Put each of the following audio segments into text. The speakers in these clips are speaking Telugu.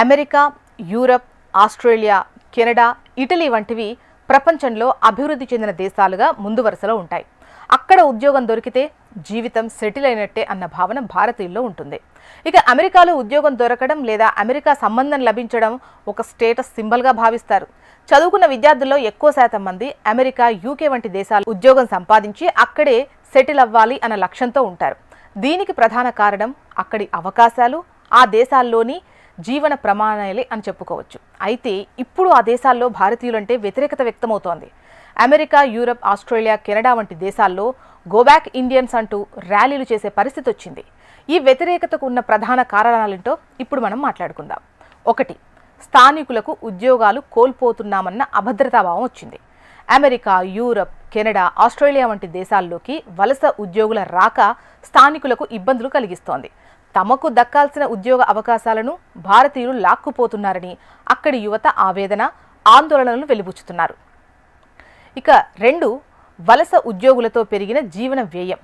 America Europe Australia Canada Italy వంటివి ప్రపంచంలో అభివృద్ధి చెందిన దేశాలుగా ముందు వరుసలో ఉంటాయి. అక్కడ ఉద్యోగం దొరికితే జీవితం సెటిల్ అయినట్టే అన్న భావన భారతీయుల్లో ఉంటుంది. ఇక అమెరికాలో ఉద్యోగం దొరకడం లేదా అమెరికా సంబంధం లభించడం ఒక స్టేటస్ సింబల్గా భావిస్తారు. చదువుకున్న విద్యార్థుల్లో ఎక్కువ శాతం మంది అమెరికా యూకే వంటి దేశాలు ఉద్యోగం సంపాదించి అక్కడే సెటిల్ అవ్వాలి అన్న లక్ష్యంతో ఉంటారు. దీనికి ప్రధాన కారణం అక్కడి అవకాశాలు ఆ దేశాల్లోని జీవన ప్రమాణాలే అని చెప్పుకోవచ్చు. అయితే ఇప్పుడు ఆ దేశాల్లో భారతీయులంటే వ్యతిరేకత వ్యక్తమవుతోంది. అమెరికా యూరప్ ఆస్ట్రేలియా కెనడా వంటి దేశాల్లో గోబ్యాక్ ఇండియన్స్ అంటూ ర్యాలీలు చేసే పరిస్థితి వచ్చింది. ఈ వ్యతిరేకతకు ఉన్న ప్రధాన కారణాలేంటో ఇప్పుడు మనం మాట్లాడుకుందాం. ఒకటి స్థానికులకు ఉద్యోగాలు కోల్పోతున్నామన్న అభద్రతాభావం వచ్చింది. అమెరికా యూరప్ కెనడా ఆస్ట్రేలియా వంటి దేశాల్లోకి వలస ఉద్యోగుల రాక స్థానికులకు ఇబ్బందులు కలిగిస్తోంది. తమకు దక్కాల్సిన ఉద్యోగ అవకాశాలను భారతీయులు లాక్కుపోతున్నారని అక్కడి యువత ఆవేదన ఆందోళనలను వెలిబుచ్చుతున్నారు. ఇక రెండు వలస ఉద్యోగులతో పెరిగిన జీవన వ్యయం.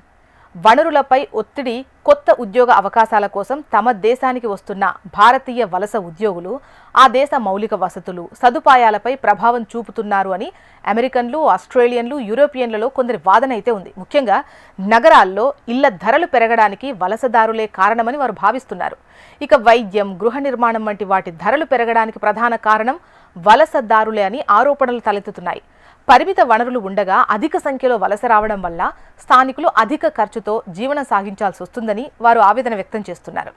వనరులపై ఒత్తిడి కొత్త ఉద్యోగ అవకాశాల కోసం తమ దేశానికి వస్తున్న భారతీయ వలస ఉద్యోగులు ఆ దేశ మౌలిక వసతులు సదుపాయాలపై ప్రభావం చూపుతున్నారు అని అమెరికన్లు ఆస్ట్రేలియన్లు యూరోపియన్లలో కొందరి వాదన అయితే ఉంది. ముఖ్యంగా నగరాల్లో ఇళ్ళ ధరలు పెరగడానికి వలసదారులే కారణమని వారు భావిస్తున్నారు. ఇక వైద్యం గృహ నిర్మాణం వంటి వాటి ధరలు పెరగడానికి ప్రధాన కారణం వలసదారులే అని ఆరోపణలు తలెత్తుతున్నాయి. పరిమిత వనరులు ఉండగా అధిక సంఖ్యలో వలస రావడం వల్ల స్థానికులు అధిక ఖర్చుతో జీవనం సాగించాల్సి వస్తుందని వారు ఆవేదన వ్యక్తం చేస్తున్నారు.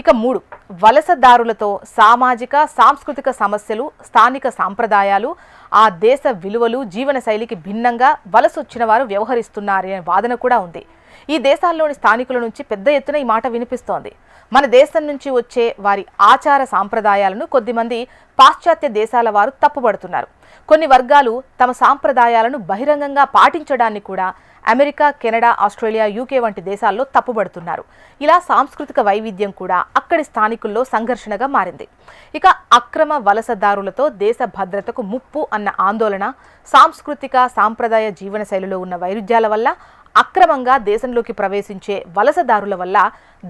ఇక మూడు వలసదారులతో సామాజిక సాంస్కృతిక సమస్యలు స్థానిక సాంప్రదాయాలు ఆ దేశ విలువలు జీవనశైలికి భిన్నంగా వలస వచ్చిన వారు వ్యవహరిస్తున్నారనే వాదన కూడా ఉంది. ఈ దేశాల్లోని స్థానికుల నుంచి పెద్ద ఎత్తున ఈ మాట వినిపిస్తోంది. మన దేశం నుంచి వచ్చే వారి ఆచార సాంప్రదాయాలను కొద్దిమంది పాశ్చాత్య దేశాల వారు తప్పుపడుతున్నారు కొన్ని వర్గాలు తమ సాంప్రదాయాలను బహిరంగంగా పాటించడాన్ని కూడా అమెరికా కెనడా ఆస్ట్రేలియా యూకే వంటి దేశాల్లో తప్పుబడుతున్నారు. ఇలా సాంస్కృతిక వైవిధ్యం కూడా అక్కడి స్థానికుల్లో సంఘర్షణగా మారింది. ఇక అక్రమ వలసదారులతో దేశ భద్రతకు ముప్పు అన్న ఆందోళన సాంస్కృతిక సాంప్రదాయ జీవనశైలిలో ఉన్న వైరుధ్యాల వల్ల అక్రమంగా దేశంలోకి ప్రవేశించే వలసదారుల వల్ల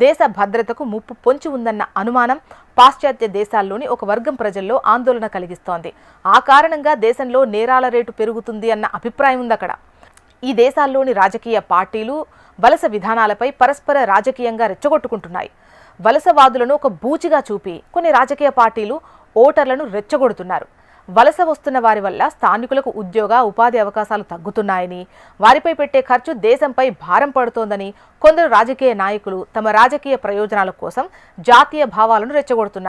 దేశ భద్రతకు ముప్పు పొంచి ఉందన్న అనుమానం పాశ్చాత్య దేశాల్లోని ఒక వర్గం ప్రజల్లో ఆందోళన కలిగిస్తోంది. ఆ కారణంగా దేశంలో నేరాల రేటు పెరుగుతుంది అన్న అభిప్రాయం ఉంది అక్కడ. ఈ దేశాల్లోని రాజకీయ పార్టీలు వలస విధానాలపై పరస్పర రాజకీయంగా రెచ్చగొట్టుకుంటున్నాయి. వలసవాదులను ఒక బూచిగా చూపి కొన్ని రాజకీయ పార్టీలు ఓటర్లను రెచ్చగొడుతున్నారు. వలస వస్తున్న వారి వల్ల స్థానికులకు ఉద్యోగ ఉపాధి అవకాశాలు తగ్గుతున్నాయని వారిపై పెట్టే ఖర్చు దేశంపై భారం పడుతోందని కొందరు రాజకీయ నాయకులు తమ రాజకీయ ప్రయోజనాల కోసం జాతీయ భావాలను రెచ్చగొడుతున్నారు.